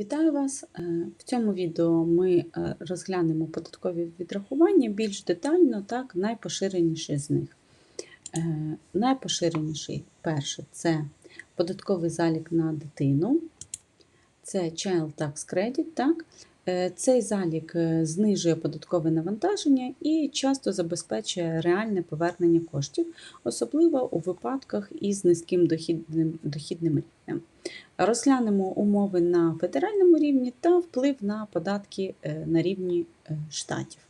Вітаю вас! Е, В цьому відео ми е, розглянемо податкові відрахування більш детально, так, найпоширеніші з них. Е, Найпоширеніший перше це податковий залік на дитину, це Child Tax Credit. Так. Е, Цей залік е, знижує податкове навантаження і часто забезпечує реальне повернення коштів, особливо у випадках із низьким дохідним, дохідним рівнем. Розглянемо умови на федеральному рівні та вплив на податки е, на рівні штатів.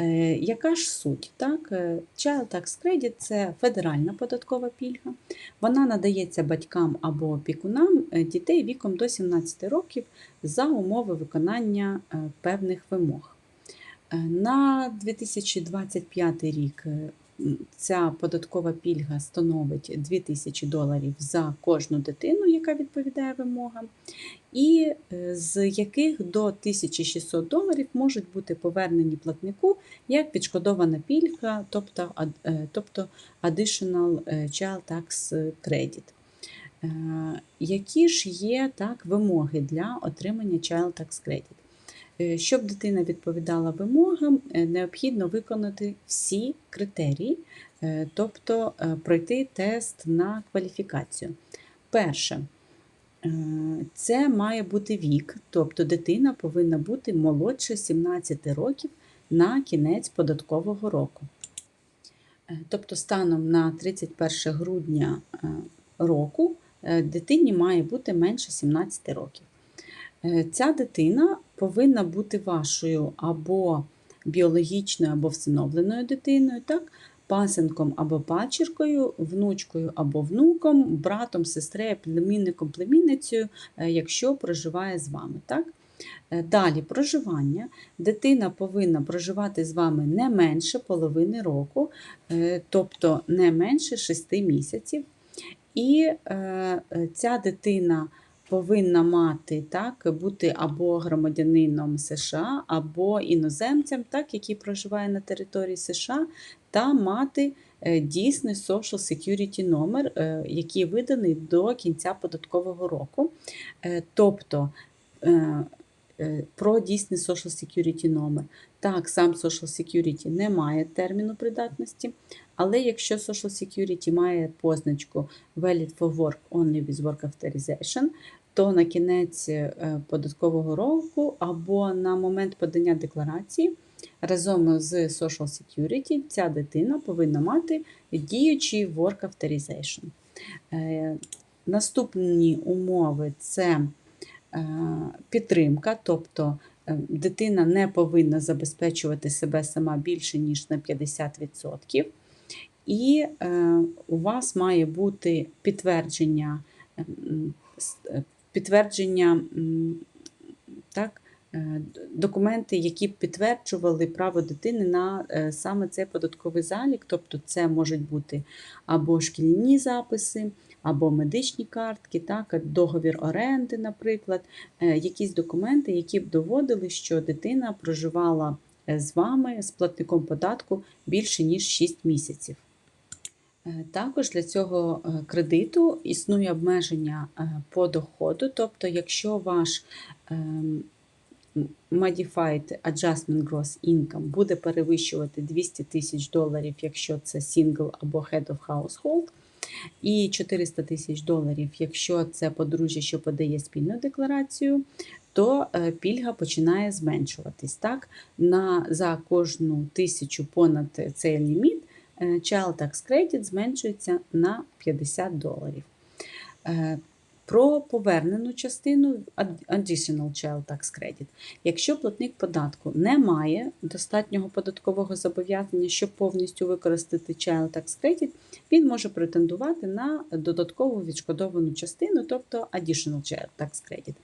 Е, Яка ж суть? Так? е, Child Tax Credit – це федеральна податкова пільга. Вона надається батькам або опікунам е, дітей віком до 17 років за умови виконання певних вимог. На 2025 рік ця податкова пільга становить 2000 доларів за кожну дитину, яка відповідає вимогам, і е, з яких до 1600 доларів можуть бути повернені платнику як відшкодована пільга, тобто, е, тобто Additional е, Child Tax Credit. Які ж є так, вимоги для отримання Child Tax Credit? Е, Щоб дитина відповідала вимогам, е, необхідно виконати всі критерії, е, тобто пройти тест на кваліфікацію. Перше, це має бути вік, тобто дитина повинна бути молодше 17 років на кінець податкового року. Тобто, станом на 31 грудня року дитині має бути менше 17 років. Ця дитина повинна бути вашою або біологічною, або всиновленою дитиною, так? пасенком або пачіркою, внучкою або внуком, братом, сестрею, племінником, племінницею, е, якщо проживає з вами. Так? Е, Далі проживання. Дитина повинна проживати з вами не менше половини року, е, тобто не менше 6 місяців. І ця дитина повинна мати так, бути або громадянином США, або іноземцем, так, який проживає на території США, та мати е, дійсний Social Security номер, е, який виданий до кінця податкового року. Е, Тобто про дійсний Social Security номер. Так, сам Social Security не має терміну придатності, але якщо Social Security має позначку Valid for Work Only with Work Authorization, то на кінець е, податкового року або на момент подання декларації разом з Social Security ця дитина повинна мати діючий Work Authorization. Е, Наступні умови це е, підтримка, тобто дитина не повинна забезпечувати себе сама більше, ніж на 50%. І у вас має бути підтвердження, ем, підтвердження так, е, документи, які підтверджували право дитини на е, саме цей податковий залік. Тобто це можуть бути або шкільні записи, або медичні картки, так, договір оренди, наприклад, е, якісь документи, які б доводили, що дитина проживала е, з вами, з платником податку більше ніж 6 місяців. Е, Також для цього е, кредиту існує обмеження е, по доходу, тобто, якщо ваш ем, Modified Adjustment Gross Income буде перевищувати 200 тисяч доларів, якщо це single або head of household, і 400 тисяч доларів, якщо це подружжя, що подає спільну декларацію, то пільга починає зменшуватись. Так? На, за кожну тисячу понад цей ліміт Child Tax Credit зменшується на 50 доларів. Е, Про повернену частину Ad- Additional Child Tax Credit. Якщо платник податку не має достатнього податкового зобов'язання, щоб повністю використати Child Tax Credit, він може претендувати на додаткову відшкодовану частину, тобто Additional Child Tax Credit.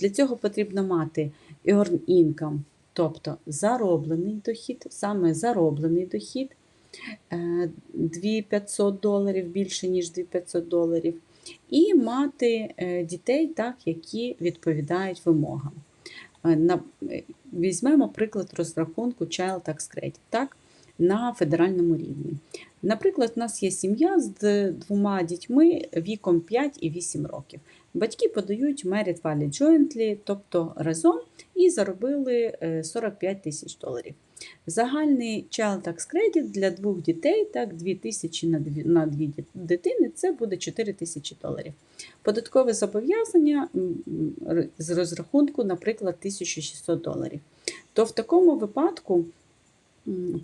Для цього потрібно мати Earn Income, тобто зароблений дохід, саме зароблений дохід, е, 2500 доларів, більше ніж 2500 доларів, і мати е, дітей, так, які відповідають вимогам. Е, е, Візьмемо приклад розрахунку Child Tax Credit. Так? на федеральному рівні. Наприклад, у нас є сім'я з двома дітьми віком 5 і 8 років. Батьки подають Merit Valley Jointly, тобто разом, і заробили е, 45 тисяч доларів. Загальний Child Tax Credit для двох дітей, так, 2 тисячі на дві, дитини, це буде 4 тисячі доларів. Податкове зобов'язання з розрахунку, наприклад, 1600 доларів. То в такому випадку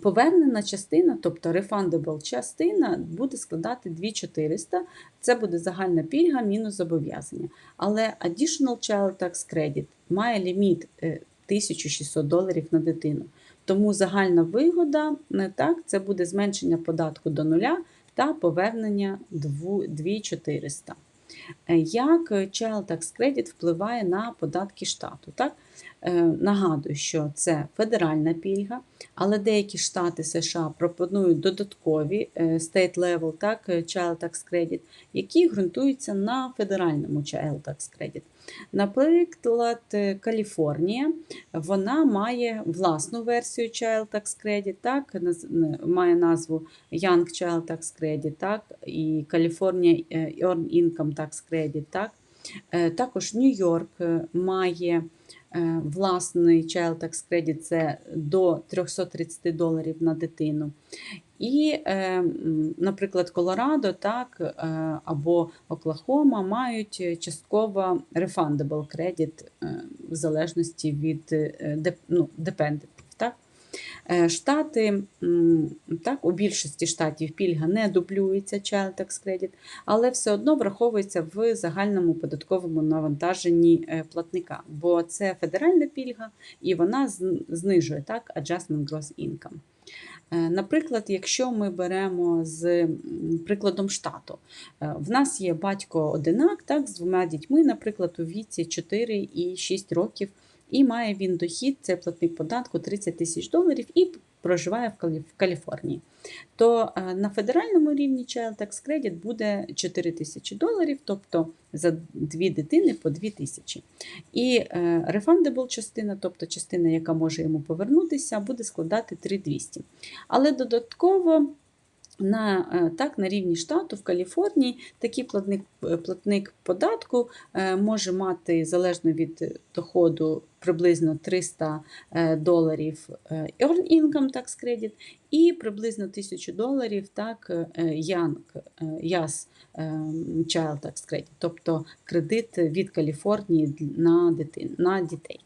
повернена частина, тобто refundable частина, буде складати 2400. Це буде загальна пільга мінус зобов'язання. Але Additional Child Tax Credit має ліміт е, 1600 доларів на дитину. Тому загальна вигода так, це буде зменшення податку до нуля та повернення 2400. Е, Як Child Tax Credit впливає на податки штату? Так? Е, Нагадую, що це федеральна пільга, але деякі штати США пропонують додаткові е, state level, так, Child Tax Credit, які ґрунтуються на федеральному Child Tax Credit. Наприклад, е, Каліфорнія. Вона має власну версію Child Tax Credit, так, має назву Young Child Tax Credit, так, і California Earn Income Tax Credit, так. Е, Також Нью-Йорк е, має е, власний Child Tax Credit, це до 330 доларів на дитину. І, е, наприклад, Колорадо так, е, або Оклахома мають е, частково refundable credit е, в залежності від е, ну, депендентів. Е, Штати, так, у більшості штатів пільга не дублюється Child Tax Credit, але все одно враховується в загальному податковому навантаженні е, платника, бо це федеральна пільга і вона знижує так, Adjustment Gross Income. Е, Наприклад, якщо ми беремо з прикладом штату, в нас є батько одинак так, з двома дітьми, наприклад, у віці 4 і 6 років, і має він дохід, це платник податку 30 тисяч доларів і проживає в Калі- в Каліфорнії. То е, на федеральному рівні Child Tax Credit буде 4 тисячі доларів, тобто за дві дитини по 2 тисячі. І е, refundable частина, тобто частина, яка може йому повернутися, буде складати 3200. Але додатково на, е, так, на рівні штату в Каліфорнії такий платник, е, платник податку е, може мати залежно від доходу приблизно 300 е, доларів Earn Income Tax Credit і приблизно 1000 доларів так, Young YAS Child Tax Credit, тобто кредит від Каліфорнії на дітей.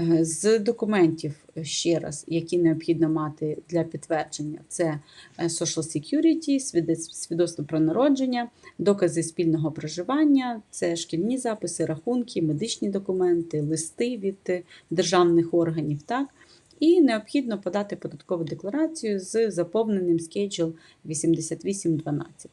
Е, З документів е, ще раз, які необхідно мати для підтвердження, це е, Social Security, свідоцтво про народження, докази спільного проживання, це шкільні записи, рахунки, медичні документи, листи від державних органів. Так? І необхідно подати податкову декларацію з заповненим Schedule 8812.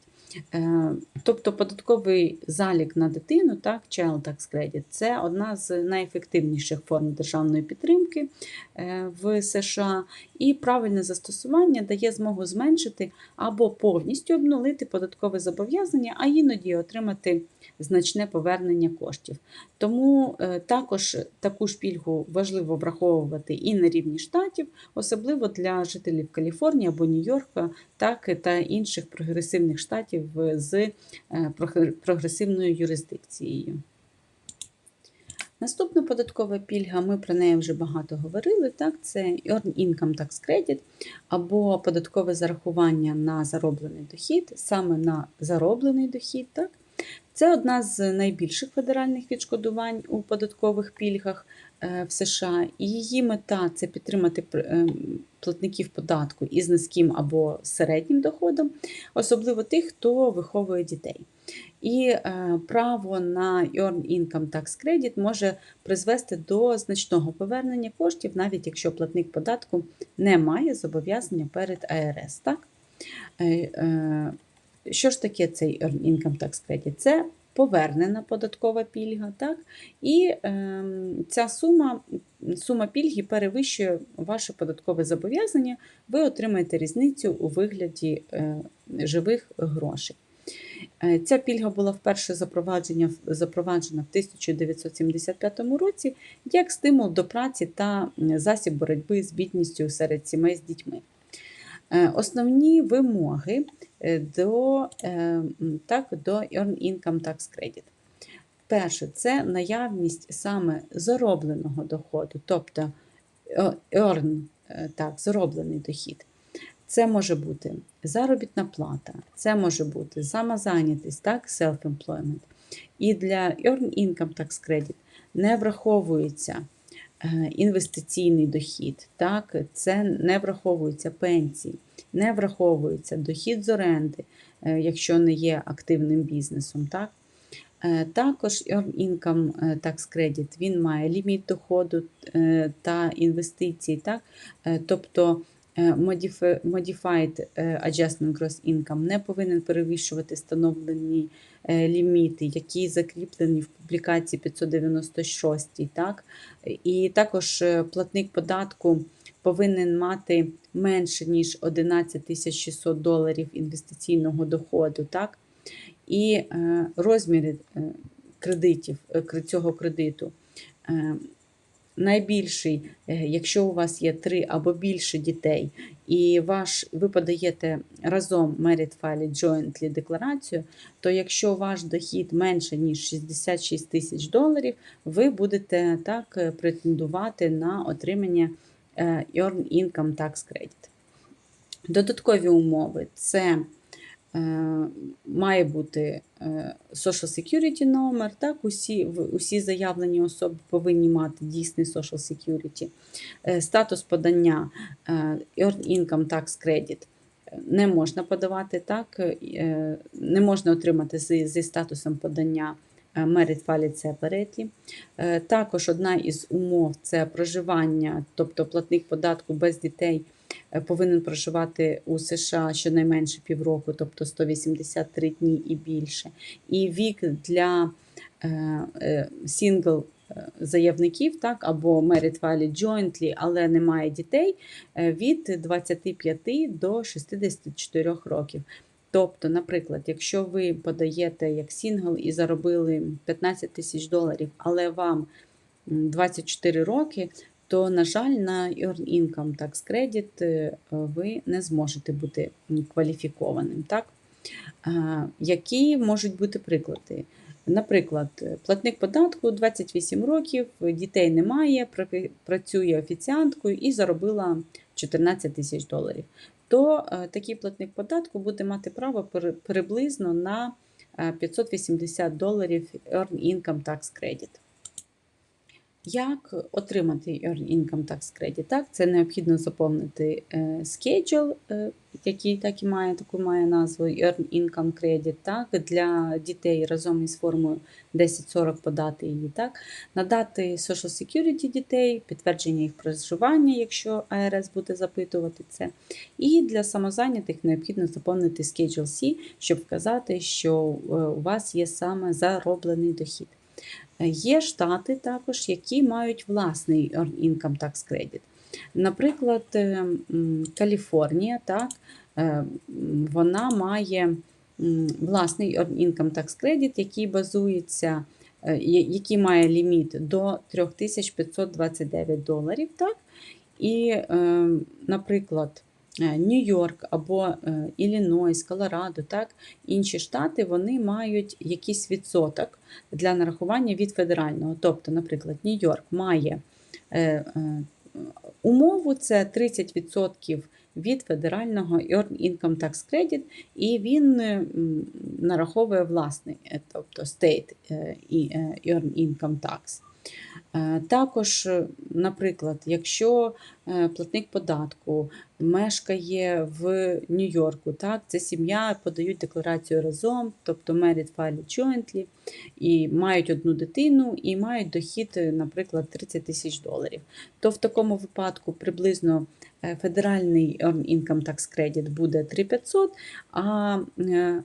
Е, Тобто податковий залік на дитину, так, Child Tax Credit, це одна з найефективніших форм державної підтримки е, в США, і правильне застосування дає змогу зменшити або повністю обнулити податкове зобов'язання, а іноді отримати значне повернення коштів. Тому е, також таку ж пільгу важливо враховувати і на рівні штатів, особливо для жителів Каліфорнії або Нью-Йорка, так та інших прогресивних штатів з е, прогресивною юрисдикцією. Наступна податкова пільга, ми про неї вже багато говорили. Так, це Earned Income Tax Credit або податкове зарахування на зароблений дохід, саме на зароблений дохід. Так. Це одна з найбільших федеральних відшкодувань у податкових пільгах е, в США, її мета це підтримати е, платників податку із низьким або середнім доходом, особливо тих, хто виховує дітей. І е, право на Earned Income Tax Credit може призвести до значного повернення коштів, навіть якщо платник податку не має зобов'язання перед АРС. Так? Е, е, що ж таке цей Earned Income Tax Credit? Це повернена податкова пільга, так? і е, ця сума, сума пільги перевищує ваше податкове зобов'язання, ви отримаєте різницю у вигляді е, живих грошей. Е, Ця пільга була вперше запроваджена, в 1975 році як стимул до праці та засіб боротьби з бідністю серед сімей з дітьми. Е, Основні вимоги е, до, так, до Earn Income Tax Credit. Перше, це наявність саме заробленого доходу, тобто earn, так, зароблений дохід. Це може бути заробітна плата, це може бути самозайнятість, так, self-employment. І для Earn Income Tax Credit не враховується е, інвестиційний дохід, так, це не враховуються пенсії, не враховується дохід з оренди, е, якщо не є активним бізнесом. Так. Е, Також Earn Income Tax Credit він має ліміт доходу та інвестицій, так? Тобто Modified е, Adjustment Gross Income не повинен перевищувати встановлені е, ліміти, які закріплені в публікації 596. Так? І також е, платник податку повинен мати менше, ніж 11 600 доларів інвестиційного доходу. Так? і е, розміри е, кредитів е, цього кредиту. Найбільший, е, якщо у вас є три або більше дітей, і ваш, ви подаєте разом Merit File Jointly декларацію, то якщо ваш дохід менше, ніж 66 тисяч доларів, ви будете так е, претендувати на отримання е, Earn Income Tax Credit. Додаткові умови це має бути е, Social Security номер, так, усі, усі заявлені особи повинні мати дійсний Social Security. Е, Статус подання е, Earned Income Tax Credit не можна подавати, так, е, не можна отримати зі, зі статусом подання е, Merit Valid Separate. Е, Також одна із умов це проживання, тобто платник податку без дітей е, повинен проживати у США щонайменше півроку, тобто 183 дні і більше. І вік для е, е, сингл е, заявників, так, або Merit Valid Jointly, але немає дітей, е, від 25 до 64 років. Тобто, наприклад, якщо ви подаєте як сингл і заробили 15 тисяч доларів, але вам 24 роки, то, на жаль, на Earn Income Tax Credit е, ви не зможете бути кваліфікованим. Так? Які можуть бути приклади? Наприклад, е, платник податку 28 років, дітей немає, працює офіціанткою і заробила 14 тисяч доларів. То е, такий платник податку буде мати право при- приблизно на е, 580 доларів Earn Income Tax Credit. Як отримати Earn Income Tax Credit? Так, це необхідно заповнити е, schedule, е, який так і має таку має назву Earn Income Credit. Так, для дітей разом із формою 1040 подати її. Так, надати Social Security дітей, підтвердження їх проживання, якщо АРС буде запитувати це. І для самозайнятих необхідно заповнити Schedule C, щоб вказати, що е, у вас є саме зароблений дохід. Є штати також, які мають власний Income Tax Credit. Наприклад, е, Каліфорнія, так, е, вона має власний Income Tax Credit, який базується, е, який має ліміт до 3529 доларів. Так? І, наприклад, Нью-Йорк або е, Іллінойс, Колорадо, так, інші штати вони мають якийсь відсоток для нарахування від федерального. Тобто, наприклад, Нью-Йорк має е, е, умову це 30% від федерального Earn Income Tax Credit, і він е, нараховує власний, е, тобто State е, е, Earn Income Tax. Е, Також, е, наприклад, якщо е, платник податку мешкає в Нью-Йорку, так, це сім'я подають декларацію разом, тобто married File Jointly, і мають одну дитину і мають дохід, наприклад, 30 тисяч доларів. То в такому випадку приблизно федеральний Earn Income Tax Credit буде 3500, а е,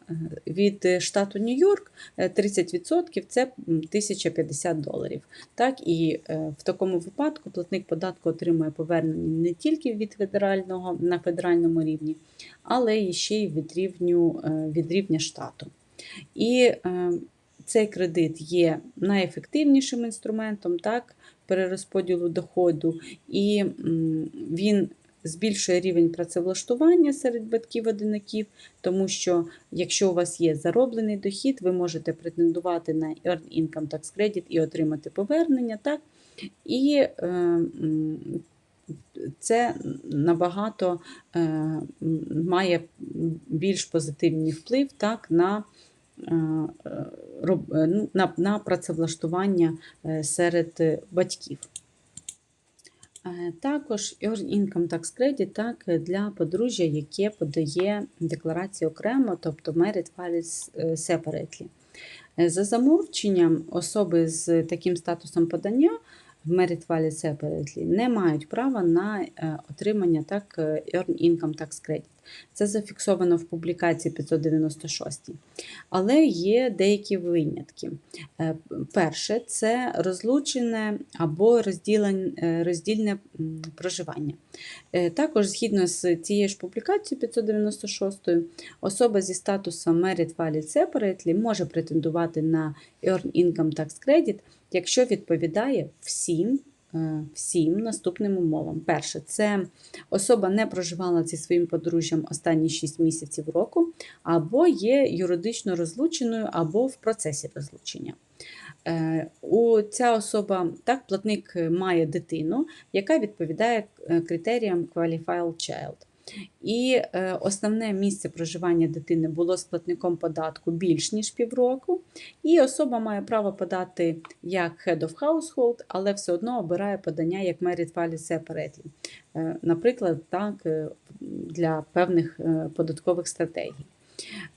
від штату Нью-Йорк е, 30% це м, 1050 доларів. Так, і е, в такому випадку платник податку отримує повернення не тільки від федерального на федеральному рівні, але і ще й від, рівню, е, від рівня штату. І е, цей кредит є найефективнішим інструментом так, перерозподілу доходу, і він збільшує рівень працевлаштування серед батьків-одинаків, тому що якщо у вас є зароблений дохід, ви можете претендувати на Earned Income Tax Credit і отримати повернення. Так? І е, це набагато е, має більш позитивний вплив так, на, е, е, е, ну, на, на працевлаштування серед батьків. Е, Також Earn Income Tax Credit так, е, для подружжя, яке подає декларацію окремо, тобто Married Files е, Separately. За замовченням, особи з таким статусом подання в Merit Valley Separately не мають права на е, отримання так, е, Earned Income Tax Credit. Це зафіксовано в публікації 596. Але є деякі винятки. Е, Перше це розлучене або роздільне проживання. Також, згідно з цією ж публікацією 596, особа зі статусом Merit Valid Separately може претендувати на Earned Income Tax Credit, якщо відповідає всім, е, всім наступним умовам. Перше, це особа не проживала зі своїм подружжям останні 6 місяців року, або є юридично розлученою, або в процесі розлучення. Е, У ця особа, так, платник має дитину, яка відповідає е, критеріям Qualified Child. І е, основне місце проживання дитини було з платником податку більш ніж півроку. І особа має право подати як Head of Household, але все одно обирає подання як Merit Value Separately. Е, Наприклад, так, е, для певних податкових стратегій.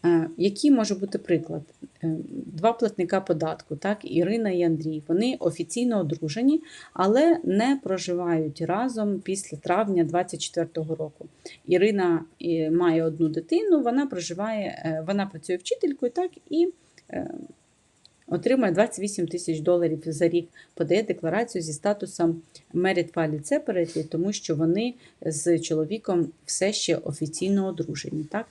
Е, Який може бути приклад? Е, Два платника податку, так, Ірина і Андрій, вони офіційно одружені, але не проживають разом після травня 2024 року. Ірина е, має одну дитину, вона проживає, вона працює вчителькою, так, і отримує 28 тисяч доларів за рік, подає декларацію зі статусом Merit Valid Separately, тому що вони з чоловіком все ще офіційно одружені. Так?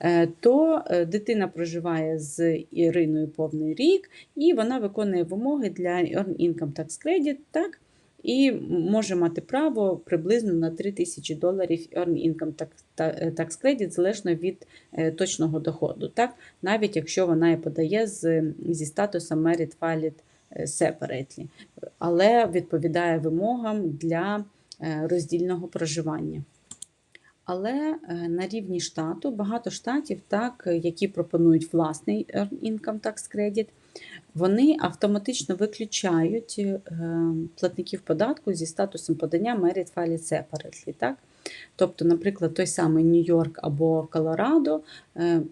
Е, то е, дитина проживає з Іриною повний рік, і вона виконує вимоги для Earned Income Tax Credit, так? і може мати право приблизно на 3 тисячі доларів Earned Income Tax- е, Credit залежно від точного доходу, так? навіть якщо вона і подає з, зі статусом Merit Valid Separately, але відповідає вимогам для роздільного проживання. Але е, на рівні штату багато штатів, так, е, які пропонують власний Earned Income Tax Credit, вони автоматично виключають е, платників податку зі статусом подання Merit Valid Separately. Так? Тобто, наприклад, той самий Нью-Йорк або Колорадо е,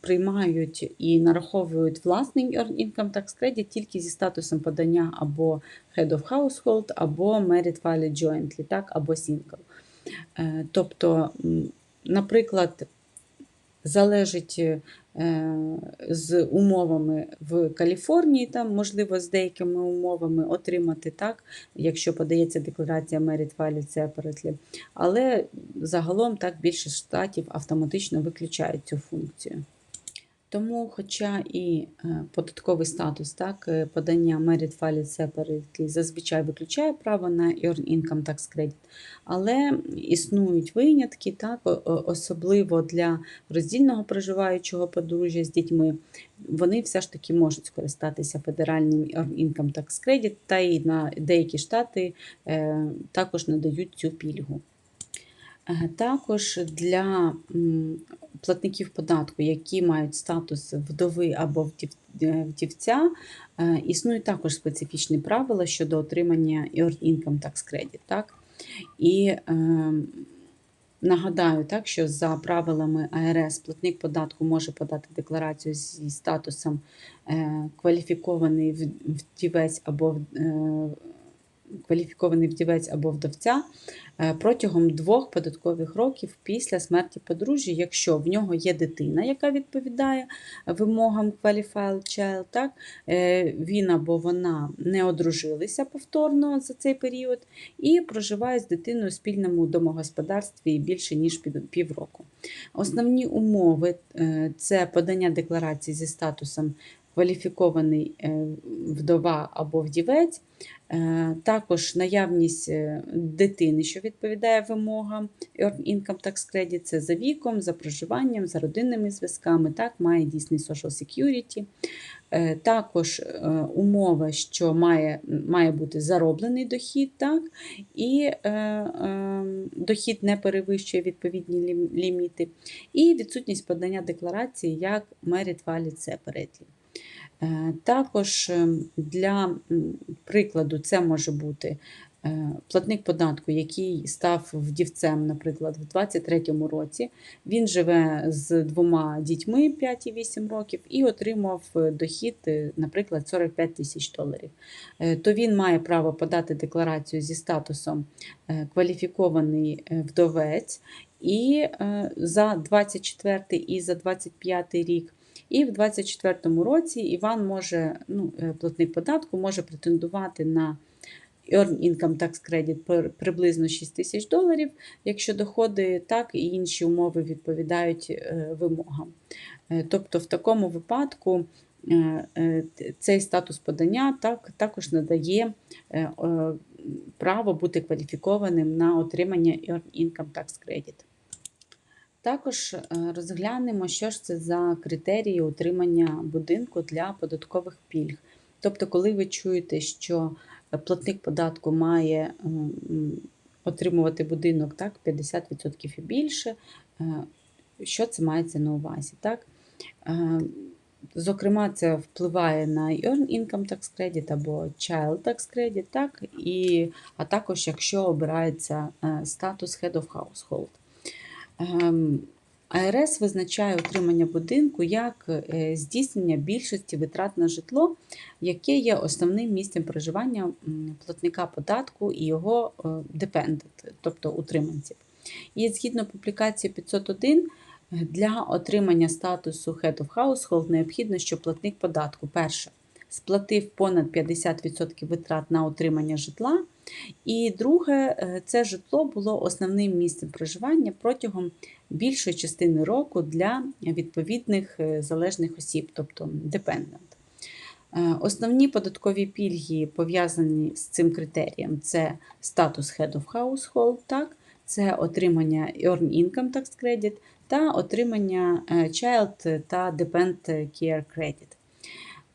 приймають і нараховують власний Income Tax Credit тільки зі статусом подання або Head of Household, або Merit Valid Jointly, так, або Single. Е, Тобто, наприклад, залежить е, з умовами в Каліфорнії, там, можливо, з деякими умовами отримати так, якщо подається декларація Merit Valid Separately. Але загалом так більшість штатів автоматично виключають цю функцію. Тому, хоча і е, податковий статус, так, е, подання Merit Valid Separately зазвичай виключає право на Earned Income Tax Credit, але існують винятки, так, особливо для роздільного проживаючого подружжя з дітьми, вони все ж таки можуть скористатися федеральним Earned Income Tax Credit, та й на деякі штати е, також надають цю пільгу. Е, Також для платників податку, які мають статус вдови або вдів- е, вдівця, е, існують також специфічні правила щодо отримання Earned Income Tax Credit. Так? І е, нагадаю, так, що за правилами АРС платник податку може подати декларацію зі статусом е, кваліфікований вдівець або е, кваліфікований вдівець або вдовця е, протягом двох податкових років після смерті подружжя, якщо в нього є дитина, яка відповідає вимогам Qualified Child, так, е, він або вона не одружилися повторно за цей період і проживає з дитиною у спільному домогосподарстві більше ніж півроку. Основні умови е, це подання декларації зі статусом кваліфікований е, вдова або вдівець, е, також наявність е, дитини, що відповідає вимогам Earn Income Tax Credit, це за віком, за проживанням, за родинними зв'язками, так, має дійсний Social Security. Також умова, що має, має бути зароблений дохід, так, і е, е, дохід не перевищує відповідні ліміти, і відсутність подання декларації як Merit Valid Separately. Е, Також е, для прикладу це може бути е, платник податку, який став вдівцем, наприклад, в 2023 році. Він живе з двома дітьми 5 і 8 років і отримав дохід, наприклад, 45 тисяч доларів. То він має право подати декларацію зі статусом кваліфікований вдовець і за 24 і за 25 рік. І в 2024 році Іван може, ну, е, платник податку, може претендувати на Earn Income Tax Credit приблизно 6 тисяч доларів, якщо доходи так і інші умови відповідають е, вимогам. Е, Тобто, в такому випадку цей статус подання так, також надає право бути кваліфікованим на отримання Earn Income Tax Credit. Також е, розглянемо, що ж це за критерії отримання будинку для податкових пільг. Тобто, коли ви чуєте, що е, платник податку має отримувати будинок так, 50% і більше, е, що це мається на увазі? Так? Зокрема, це впливає на Earn Income Tax Credit або Child Tax Credit, так? І, а також якщо обирається статус Head of Household. Ем, АРС визначає отримання будинку як е, здійснення більшості витрат на житло, яке є основним місцем проживання платника податку і його е, депендент, тобто утриманців. І згідно публікації 501, е, для отримання статусу Head of Household необхідно, щоб платник податку перше сплатив понад 50% витрат на отримання житла. І друге, е, це житло було основним місцем проживання протягом більшої частини року для відповідних е, залежних осіб, тобто депендент. Е, Основні податкові пільги пов'язані з цим критерієм: це статус Head of Household, так, це отримання Earn Income Tax Credit та отримання Child та Depend Care Credit.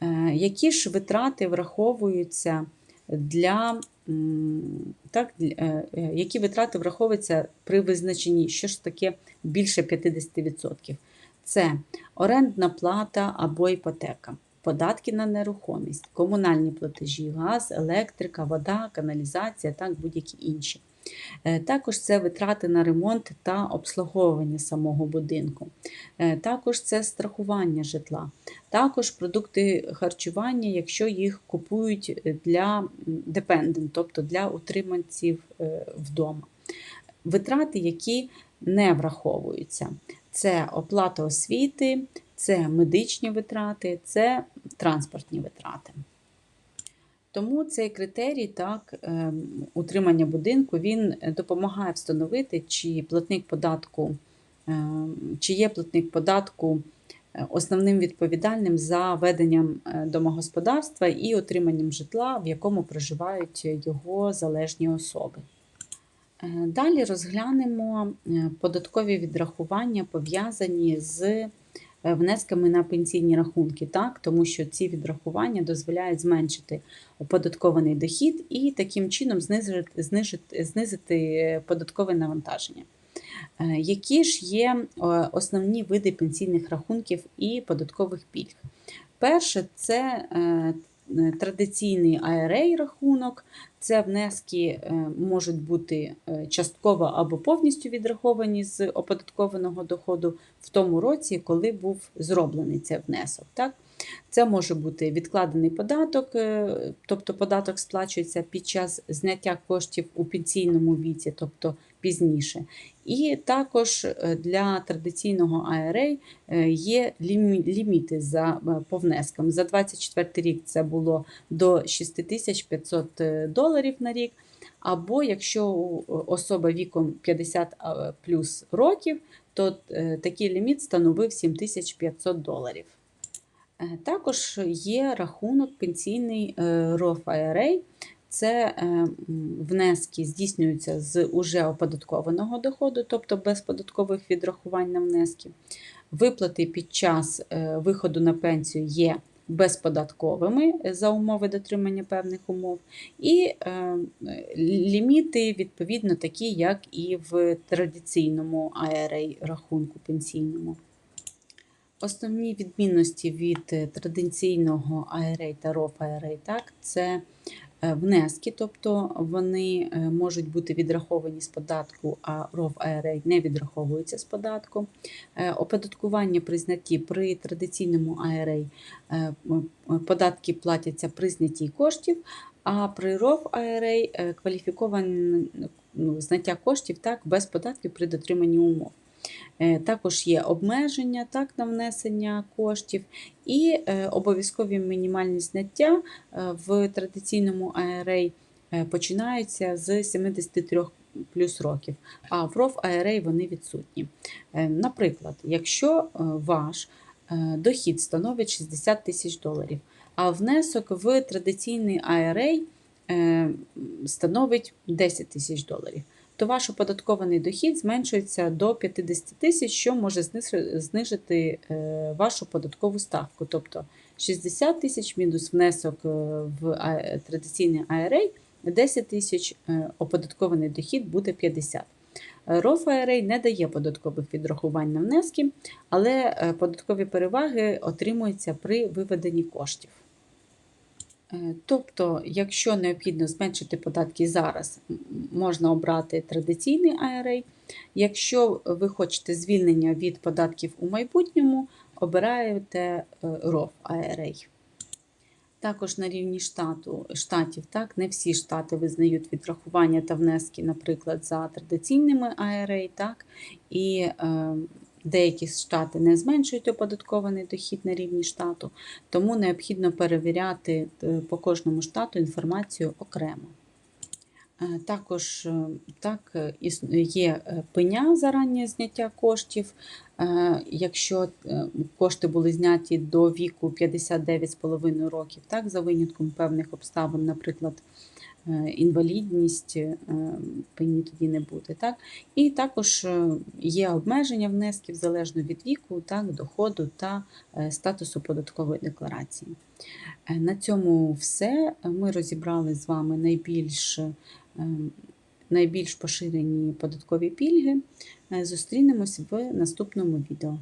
Е, Які ж витрати враховуються для так, е, е, які витрати враховуються при визначенні, що ж таке більше 50%? Це орендна плата або іпотека, податки на нерухомість, комунальні платежі, газ, електрика, вода, каналізація, так, будь-які інші. Е, Також це витрати на ремонт та обслуговування самого будинку. Е, Також це страхування житла. Також продукти харчування, якщо їх купують для депендент, тобто для утриманців е, вдома. Витрати, які не враховуються, це оплата освіти, це медичні витрати, це транспортні витрати. Тому цей критерій так, ем, утримання будинку він допомагає встановити, чи платник податку, ем, чи є платник податку е, основним відповідальним за веденням е, домогосподарства і отриманням житла, в якому проживають його залежні особи. Е, Далі розглянемо е, податкові відрахування, пов'язані з е, внесками на пенсійні рахунки, так? тому що ці відрахування дозволяють зменшити оподаткований дохід і таким чином знизити, знизити, знизити е, податкове навантаження. Е, Які ж є е, основні види пенсійних рахунків і податкових пільг? Перше, це е, традиційний IRA рахунок, це внески е, можуть бути е, частково або повністю відраховані з оподаткованого доходу в тому році, коли був зроблений цей внесок. Так? Це може бути відкладений податок, е, тобто податок сплачується під час зняття коштів у пенсійному віці, тобто пізніше. І також е, для традиційного IRA є ліміти за е, по внескам. За 24 рік це було до 6500 е, доларів на рік. Або якщо особа віком 50 плюс років, то такий ліміт становив 7500 доларів. Також є рахунок пенсійний ROF IRA. Це е, внески здійснюються з уже оподаткованого доходу, тобто без податкових відрахувань на внески. Виплати під час е, виходу на пенсію є безподатковими за умови дотримання певних умов, і е, ліміти відповідно такі, як і в традиційному IRA рахунку пенсійному. Основні відмінності від традиційного IRA та ROF IRA так, це внески, тобто вони е, можуть бути відраховані з податку, а ROF IRA не відраховуються з податку. Е, Оподаткування при знятті при традиційному е, податки платяться при знятті коштів, а при IRA е, кваліфіковане ну, зняття коштів так, без податків при дотриманні умов. Е, Також є обмеження так, на внесення коштів і е, обов'язкові мінімальні зняття е, в традиційному IRA починаються з 73 плюс років, а в ROF IRA вони відсутні. Наприклад, якщо ваш дохід становить 60 тисяч доларів, а внесок в традиційний IRA становить 10 тисяч доларів то ваш оподаткований дохід зменшується до 50 тисяч, що може знижити е, вашу податкову ставку. Тобто 60 тисяч мінус внесок е, в традиційний IRA, 10 тисяч е, оподаткований дохід буде 50. Е, ROF IRA не дає податкових відрахувань на внески, але податкові переваги отримуються при виведенні коштів. Е, Тобто, якщо необхідно зменшити податки зараз, можна обрати традиційний IRA. Якщо ви хочете звільнення від податків у майбутньому, обираєте е, ROF IRA. Також на рівні штату, штатів, так, не всі штати визнають відрахування та внески, наприклад, за традиційними IRA, так, і е, деякі штати не зменшують оподаткований дохід на рівні штату, тому необхідно перевіряти е, по кожному штату інформацію окремо. Е, Також е, так, є пеня за раннє зняття коштів. Якщо кошти були зняті до віку 59,5 років, так, за винятком певних обставин, наприклад, інвалідність, е, пені тоді не буде. Так? І також е, є обмеження внесків залежно від віку, так, доходу та е, статусу податкової декларації. Е, На цьому все. Ми розібрали з вами найбільш, е, найбільш поширені податкові пільги. Е, Зустрінемось в наступному відео.